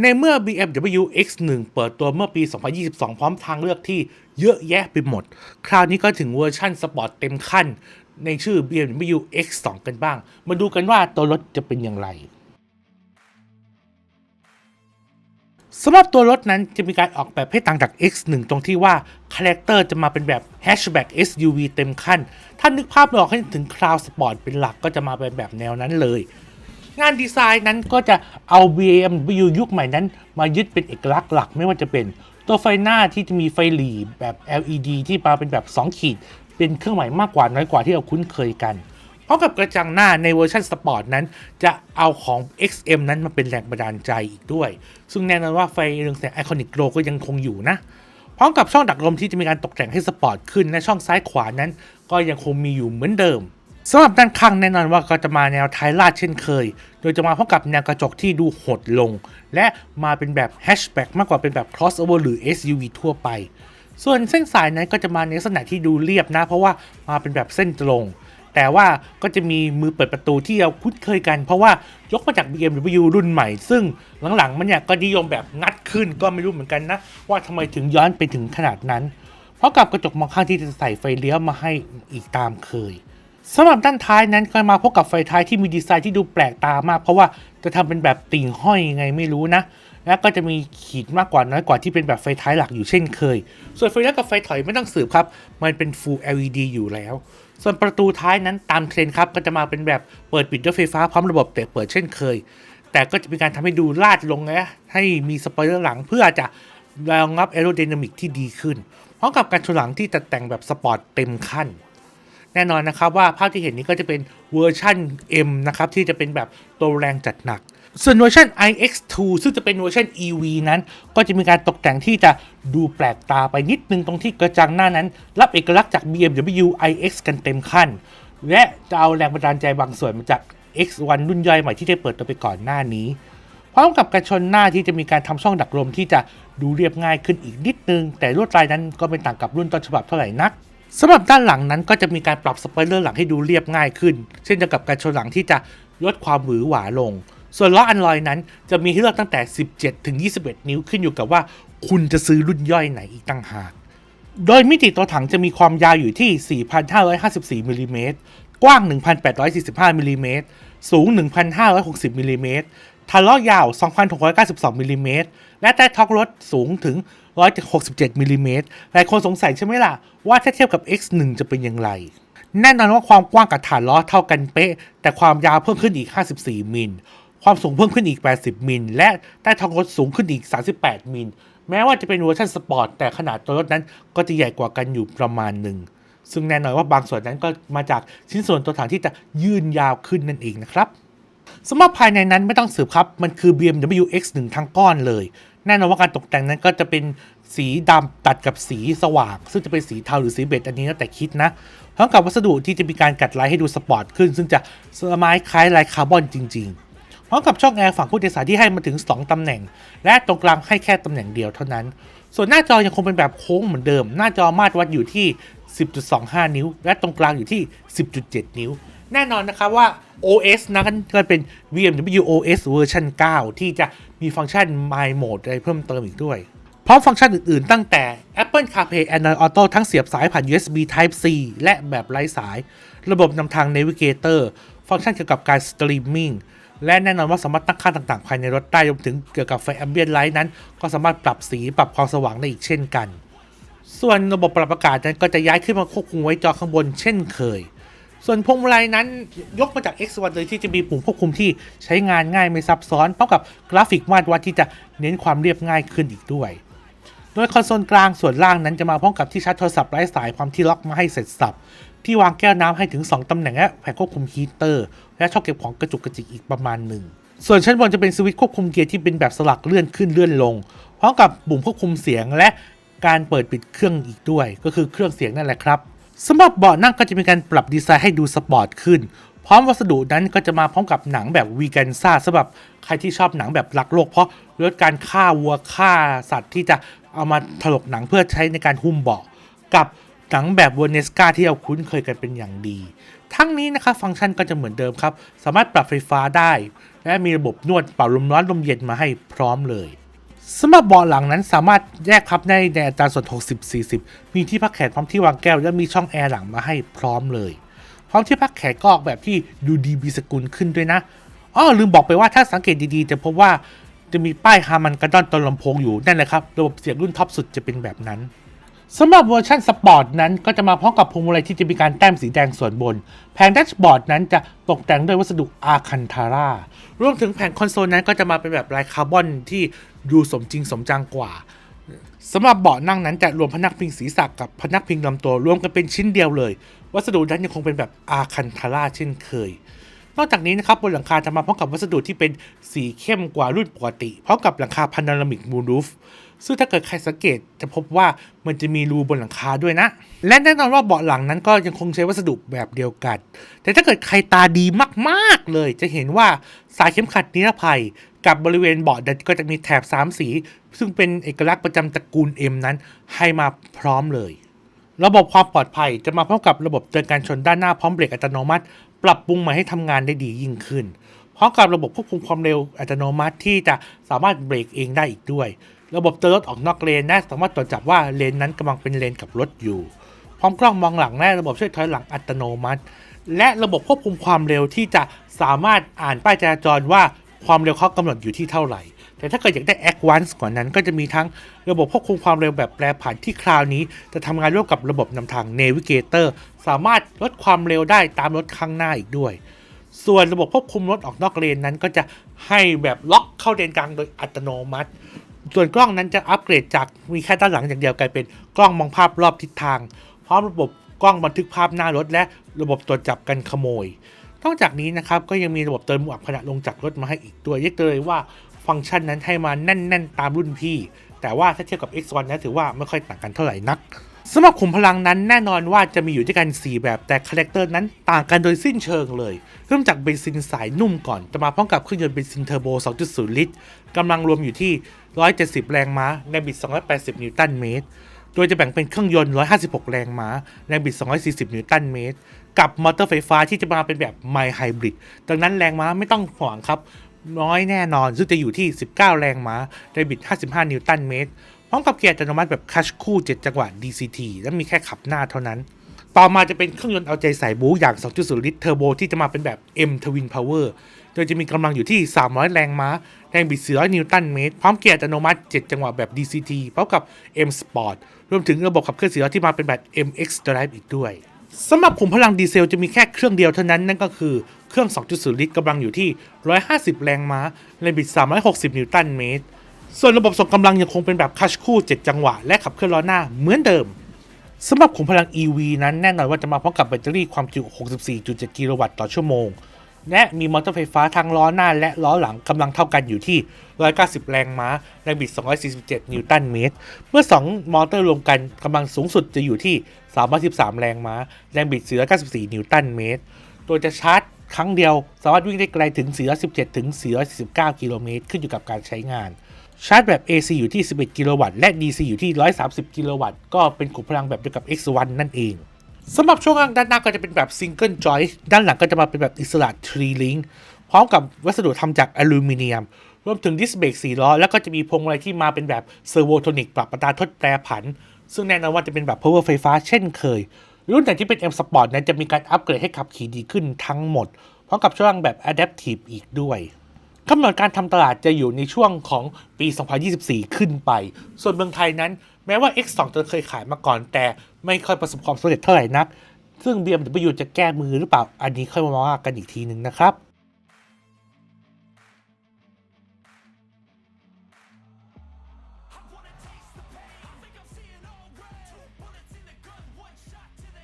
ในเมื่อ BMW X1 เปิดตัวเมื่อปี 2022 พร้อมทางเลือกที่เยอะแยะไปหมด คราวนี้ก็ถึงเวอร์ชั่นสปอร์ตเต็มขั้น ในชื่อ BMW X2 กันบ้าง มาดูกันว่าตัวรถจะเป็นอย่างไรสำหรับตัวรถนั้นจะมีการออกแบบให้ต่างจาก X1 ตรงที่ว่า คาแรคเตอร์จะมาเป็นแบบ Hatchback SUV เต็มขั้น ถ้านึกภาพไม่ออกให้ถึง Crown Sport เป็นหลักก็จะมาเป็นแบบแนวนั้นเลย งานดีไซน์นั้นก็จะเอา BMW ยุคใหม่นั้น มายึดเป็นเอกลักษณ์หลักไม่ว่าจะเป็น ตัวไฟหน้าที่จะมีไฟหลีแบบ LED ที่มาเป็นแบบ 2 ขีด เป็นเครื่องหมายมากกว่าน้อยกว่าที่เราคุ้นเคยกันพร้อมกับกระจังหน้าในเวอร์ชันสปอร์ตนั้น จะเอาของ XM นั้นมาเป็นแรงบันดาลใจอีกด้วย ซึ่งแน่นอนว่าไฟเรืองแสงไอคอนิกโกลก็ยังคงอยู่นะพร้อมกับช่องดักลมที่จะมีการตกแต่งให้สปอร์ตขึ้นและช่องซ้ายขวานั้น ก็ยังคงมีอยู่เหมือนเดิม สำหรับด้านข้างแน่นอนว่าก็จะมาแนวท้ายลาดเช่นเคย โดยจะมาพร้อมกับแนวกระจกที่ดูหดลง และมาเป็นแบบแฮชแบ็กมากกว่าเป็นแบบ crossover หรือ SUV ทั่วไป ส่วนเส้นสายนั้นก็จะมาในลักษณะที่ดูเรียบนะ เพราะว่ามาเป็นแบบเส้นตรง แต่ว่าก็จะมีมือเปิดประตูที่เราคุ้นเคยกัน เพราะว่ายกมาจาก BMW รุ่นใหม่ ซึ่งหลังๆ มันเนี่ยก็นิยมแบบงัดขึ้นก็ไม่รู้เหมือนกันนะ ว่าทำไมถึงย้อนไปถึงขนาดนั้น เพราะกับกระจกมองข้างที่จะใส่ไฟเลี้ยวมาให้อีกตามเคย สำหรับด้านท้ายนั้นก็มาพบกับไฟท้ายที่มีดีไซน์ที่ดูแปลกตามาก เพราะว่าจะทำเป็นแบบติ่งห้อยยังไงไม่รู้นะ แล้วก็จะมีขีดมากกว่าน้อยกว่าที่เป็นแบบไฟท้ายหลักอยู่เช่นเคย ส่วนไฟเลี้ยวกับไฟถอยไม่ต้องสืบครับ มันเป็น Full LED อยู่แล้ว ส่วนประตูท้ายนั้นตามเทรนครับก็จะมาเป็นแบบเปิดปิดด้วยไฟฟ้าพร้อมระบบเตะเปิดเช่นเคย แต่ก็จะมีการทำให้ดูลาดลงนะให้มีสปอยเลอร์หลังเพื่อจะรองรับแอโร d y นามิกที่ดีขึ้นพร้อมกับการชนหลังที่ตัดแต่งแบบสปอร์ตเต็มขั้น แน่นอนนะครับว่าภาพที่เห็นนี้ก็จะเป็นเวอร์ชัน M นะครับที่จะเป็นแบบตัวแรงจัดหนัก ส่วนเวอร์ชัน iX2 ซึ่งจะเป็นเวอร์ชัน EV นั้น ก็จะมีการตกแต่งที่จะดูแปลกตาไปนิดนึงตรงที่กระจังหน้านั้น รับเอกลักษณ์จาก BMW iX กันเต็มขั้น และจะเอาแรงบันดาลใจบางส่วนมาจาก X1 รุ่นย่อยใหม่ที่ได้เปิดตัวไปก่อนหน้านี้พร้อมกับกระชนหน้าที่จะมีการทำช่องดักลมที่จะดูเรียบง่ายขึ้นอีกนิดนึง แต่ลวดลายนั้นก็ไม่ต่างกับรุ่นต้นฉบับเท่าไหร่นัก สำหรับด้านหลังนั้นก็จะมีการปรับสปอยเลอร์หลังให้ดูเรียบง่ายขึ้น เช่นเดียวกับการชนหลังที่จะลดความหวือหวาลง ส่วนล้ออันลอยนั้นจะมีให้เลือกตั้งแต่ 17 ถึง 21 นิ้วขึ้นอยู่กับว่า คุณจะซื้อรุ่นย่อยไหนอีกต่างหาก โดยมิติตัวถังจะมีความยาวอยู่ที่ 4,554มิลลิเมตรกว้าง 1,845มิลลิเมตรสูง 1,560มิลลิเมตร ฐานล้อยาว 2,692มิลลิเมตรและใต้ท็อกรถสูงถึง 167มิลลิเมตรหลายคนสงสัยใช่ไหมล่ะ ว่าถ้าเทียบกับ X1 จะเป็นอย่างไร แน่นอนว่าความกว้างกับฐานล้อเท่ากันเป๊ะ แต่ความยาวเพิ่มขึ้นอีก 54 มิล ความสูงเพิ่มขึ้นอีก 80 มิล และใต้ท้องรถสูงขึ้นอีก 38 มิล แม้ว่าจะเป็นเวอร์ชันสปอร์ตแต่ขนาดตัวรถนั้นก็จะใหญ่กว่ากันอยู่ประมาณหนึ่งซึ่งแน่นอนว่าบางส่วนนั้นก็มาจากชิ้นส่วนตัวถังที่จะยืนยาวขึ้นนั่นเองนะครับ สำหรับภายในนั้นไม่ต้องสืบครับ มันคือ BMW X1 ทั้งก้อนเลย แน่นอนว่าการตกแต่งนั้นก็จะเป็นสีดำตัดกับสีสว่าง ซึ่งจะเป็นสีเทาหรือสีเบจอันนี้แล้วแต่คิดนะพร้อมกับวัสดุที่จะมีการกัดลายให้ดูสปอร์ตขึ้น ซึ่งจะสมัยคล้ายลายคาร์บอนจริงๆพร้อมกับช่องแอร์ฝั่งผู้โดยสารที่ให้มาถึง 2ตำแหน่ง และตรงกลางให้แค่ตำแหน่งเดียวเท่านั้น ส่วนหน้าจอยังคงเป็นแบบโค้งเหมือนเดิม หน้าจอมาตรวัดอยู่ที่ 10.25 นิ้ว และตรงกลางอยู่ที่ 10.7 นิ้ว แน่นอนนะครับว่า OS นะก็เป็น BMW OS เวอร์ชัน9 ที่จะมีฟังก์ชัน My Mode อะไรเพิ่มเติมอีกด้วย พร้อมฟังก์ชันอื่นๆ ตั้งแต่ Apple CarPlay Android Auto ทั้งเสียบสายผ่าน USB Type C และแบบไร้สาย ระบบนำทาง Navigator ฟังก์ชันเกี่ยวกับการสตรีมมิ่งและแน่นอนว่าสามารถตั้งค่าต่างๆ ภายในรถได้รวมถึงเกี่ยวกับไฟ Ambient Light นั้น ก็สามารถปรับสีปรับความสว่างได้อีกเช่นกัน ส่วนระบบปรับอากาศนั้นก็จะย้ายขึ้นมาควบคุมไว้จอข้างบนเช่นเคย ส่วนพวงมาลัยนั้นยกมาจาก X1 เลยที่จะมีปุ่มควบคุมที่ใช้งานง่ายไม่ซับซ้อนพร้อมกับกราฟิกมาตรวัดที่จะเน้นความเรียบง่ายขึ้นอีกด้วย โดยคอนโซลกลางส่วนล่างนั้นจะมาพร้อมกับที่ชาร์จโทรศัพท์ไร้สายความที่ล็อกมาให้เสร็จสับที่วางแก้วน้ำให้ถึง 2ตำแหน่งและแผงควบคุมฮีเตอร์ และช่องเก็บของกระจุกกระจิกอีกประมาณหนึ่งส่วนชั้นบนจะเป็นสวิตช์ควบคุมเกียร์ที่เป็นแบบสลักเลื่อนขึ้นเลื่อนลงพร้อมกับปุ่มควบคุมเสียงและการเปิดปิดเครื่องอีกด้วย ก็คือเครื่องเสียงนั่นแหละครับ สำหรับเบาะนั่งก็จะมีการปรับดีไซน์ให้ดูสปอร์ตขึ้น พร้อมวัสดุนั้นก็จะมาพร้อมกับหนังแบบวีแกนซ่าสำหรับใครที่ชอบหนังแบบรักโลก เพราะลดการฆ่าวัวฆ่าสัตว์ที่จะเอามาถลกหนังเพื่อใช้ในการหุ้มเบาะกับหนังแบบวอเนสกาที่เราคุ้นเคยกันเป็นอย่างดี ทั้งนี้นะครับฟังก์ชันก็จะเหมือนเดิมครับ สามารถปรับไฟฟ้าได้ และมีระบบนวดเป่าลมร้อนลมเย็นมาให้พร้อมเลย สำหรับเบาะหลังนั้นสามารถแยกพับได้ในอัตราส่วน 60-40 มีที่พักแขนพร้อมที่วางแก้ว และมีช่องแอร์หลังมาให้พร้อมเลย พร้อมที่พักแขนก็ออกแบบที่ดูดีมีสกุลขึ้นด้วยนะอ้อลืมบอกไปว่าถ้าสังเกตดีๆ จะพบว่าจะมีป้ายฮามันกระดอนตอนลำโพงอยู่นั่นแหละครับ ระบบเสียงรุ่นท็อปสุดจะเป็นแบบนั้น สำหรับเวอร์ชันสปอร์ตนั้นก็จะมาพร้อมกับพวงมาลัยที่จะมีการแต้มสีแดงส่วนบน แผงแดชบอร์ดนั้นจะตกแต่งด้วยวัสดุอาคันทาร่ารวมถึงแผงคอนโซลนั้นก็จะมาเป็นแบบลายคาร์บอนที่ดูสมจริงสมจังกว่าสำหรับเบาะนั่งนั้นจะรวมพนักพิงศีรษะกับพนักพิงลำตัวรวมกันเป็นชิ้นเดียวเลย วัสดุนั้นยังคงเป็นแบบอาคันทาร่าเช่นเคย นอกจากนี้นะครับบนหลังคาจะมาพร้อมกับวัสดุที่เป็นสีเข้มกว่ารุ่นปกติพร้อมกับหลังคาพานารามิกมูรูฟ ซึ่งถ้าเกิดใครสังเกตจะพบว่ามันจะมีรูบนหลังคาด้วยนะ และแน่นอนว่าเบาะหลังนั้นก็ยังคงใช้วัสดุแบบเดียวกัน แต่ถ้าเกิดใครตาดีมากๆเลย จะเห็นว่าสายเข็มขัดนิรภัย กับบริเวณเบาะก็จะมีแถบ 3 สี ซึ่งเป็นเอกลักษณ์ประจำตระกูล M นั้น ให้มาพร้อมเลย ระบบความปลอดภัยจะมาพร้อมกับระบบเตือนการชนด้านหน้าพร้อมเบรกอัตโนมัติ ปรับปรุงใหมาให้ทำงานได้ดียิ่งขึ้นพร้อมกับระบบควบคุมความเร็วอัตโนมัติที่จะสามารถเบรกเองได้อีกด้วย ระบบเตือนรถออกนอกเลนนะสามารถตรวจจับว่าเลนนั้นกำลังเป็นเลนกับรถอยู่ พร้อมกล้องมองหลังและระบบช่วยถอยหลังอัตโนมัติ และระบบควบคุมความเร็วที่จะสามารถอ่านป้ายจราจรว่าความเร็วเขากำหนดอยู่ที่เท่าไหร่ แต่ถ้าเกิดอยากได้ Advance กว่านั้นก็จะมีทั้งระบบควบคุมความเร็วแบบแปรผันที่คราวนี้ จะทำงานร่วมกับระบบนำทาง Navigator สามารถลดความเร็วได้ตามรถข้างหน้าอีกด้วย ส่วนระบบควบคุมรถออกนอกเลนนั้นก็จะให้แบบล็อกเข้าเลนกลางโดยอัตโนมัติ ส่วนกล้องนั้นจะอัปเกรดจากมีแค่ด้านหลังอย่างเดียวกลายเป็นกล้องมองภาพรอบทิศทาง พร้อมระบบกล้องบันทึกภาพหน้ารถ และระบบตรวจจับกันขโมย นอกจากนี้นะครับก็ยังมีระบบเตือนหมวกขณะลงจากรถมาให้อีกด้วยเรียกเลยว่าฟังก์ชันนั้นให้มาแน่น ๆ ตามรุ่นพี่ แต่ว่าถ้าเทียบกับ X1 นะถือว่าไม่ค่อยต่างกันเท่าไหร่นักสำหรับขุมพลังนั้นแน่นอนว่าจะมีอยู่ด้วยกัน 4 แบบแต่คาแรคเตอร์นั้นต่างกันโดยสิ้นเชิงเลย เริ่มจากเบนซินสายนุ่มก่อน จะมาพร้อมกับเครื่องยนต์เบนซินเทอร์โบ 2.0 ลิตรกำลังรวมอยู่ที่ 170 แรงม้าแรงบิด 280 นิวตันเมตร โดยจะแบ่งเป็นเครื่องยนต์ 156 แรงม้าแรงบิด 240 นิวตันเมตร กับมอเตอร์ไฟฟ้าที่จะมาเป็นแบบไมไฮบริด ดังนั้นแรงม้าไม่ต้องห่วงครับ น้อยแน่นอน ซึ่งจะอยู่ที่ 19 แรงม้าแรงบิด 55 นิวตันเมตร พร้อมกับเกียร์อัตโนมัติแบบคัชคู่ 7 จังหวะ DCT และมีแค่ขับหน้าเท่านั้น ต่อมาจะเป็นเครื่องยนต์เอาใจใส่บู๊อย่าง 2.0 ลิตรเทอร์โบที่จะมาเป็นแบบ M Twin Power โดยจะมีกำลังอยู่ที่ 300 แรงม้า แรงบิด 400 นิวตันเมตร พร้อมเกียร์อัตโนมัติ 7 จังหวะแบบ DCT พร้อมกับ M Sport รวมถึงระบบขับเคลื่อน4ล้อที่มาเป็นแบบ MX Drive อีกด้วยสำหรับขุมพลังดีเซลจะมีแค่เครื่องเดียวเท่านั้น นั่นก็คือเครื่อง 2.0 ลิตรกำลังอยู่ที่ 150 แรงม้า แรงบิด 360 นิวตันเมตร ส่วนระบบส่งกำลังยังคงเป็นแบบคัชคู่ 7 จังหวะ และขับเคลื่อนล้อหน้าเหมือนเดิม สำหรับขุมพลัง EV นั้นแน่นอนว่าจะมาพร้อมกับแบตเตอรี่ความจุ 64.7 กิโลวัตต์ต่อชั่วโมง และมีมอเตอร์ไฟฟ้าทั้งล้อหน้าและล้อหลังกำลังเท่ากันอยู่ที่ 190 แรงม้าแรงบิด 247 นิวตันเมตร เมื่อ 2 มอเตอร์รวมกันกำลังสูงสุดจะอยู่ที่ 313 แรงม้าแรงบิด 494 นิวตันเมตร โดยจะชาร์จครั้งเดียวสามารถวิ่งได้ไกลถึง 417 ถึง 449 กิโลเมตรขึ้นอยู่กับการใช้งาน ชาร์จแบบ AC อยู่ที่ 11 กิโลวัตต์ และ DC อยู่ที่ 130 กิโลวัตต์ ก็เป็นขุมพลังแบบเดียวกับ X1 นั่นเองสำหรับช่วงล่างด้านหน้าก็จะเป็นแบบ Single Joy ด้านหลังก็จะมาเป็นแบบอิสระ Tree Link พร้อมกับวัสดุทำจากอลูมิเนียม รวมถึงดิสเบรก4ล้อ แล้วก็จะมีพวงมาลัยที่มาเป็นแบบเซอร์โวโทนิกปรับอัตาทดแปรผัน ซึ่งแน่นอนว่าจะเป็นแบบ power ไฟฟ้าเช่นเคย รุ่นไหนที่เป็น M Sport นั้นจะมีการอัปเกรดให้ขับขี่ดีขึ้นทั้งหมด พร้อมกับช่วงล่างแบบ Adaptive อีกด้วย กำหนดการทำตลาดจะอยู่ในช่วงของปี 2024 ขึ้นไป ส่วนเมืองไทยนั้น แม้ว่า X2 จะเคยขายมาก่อน แต่ไม่ค่อยประสบความสำเร็จเท่าไหร่นัก ซึ่ง BMW จะแก้มือหรือเปล่า อันนี้ค่อยมาว่ากันอีกทีหนึ่งนะครับ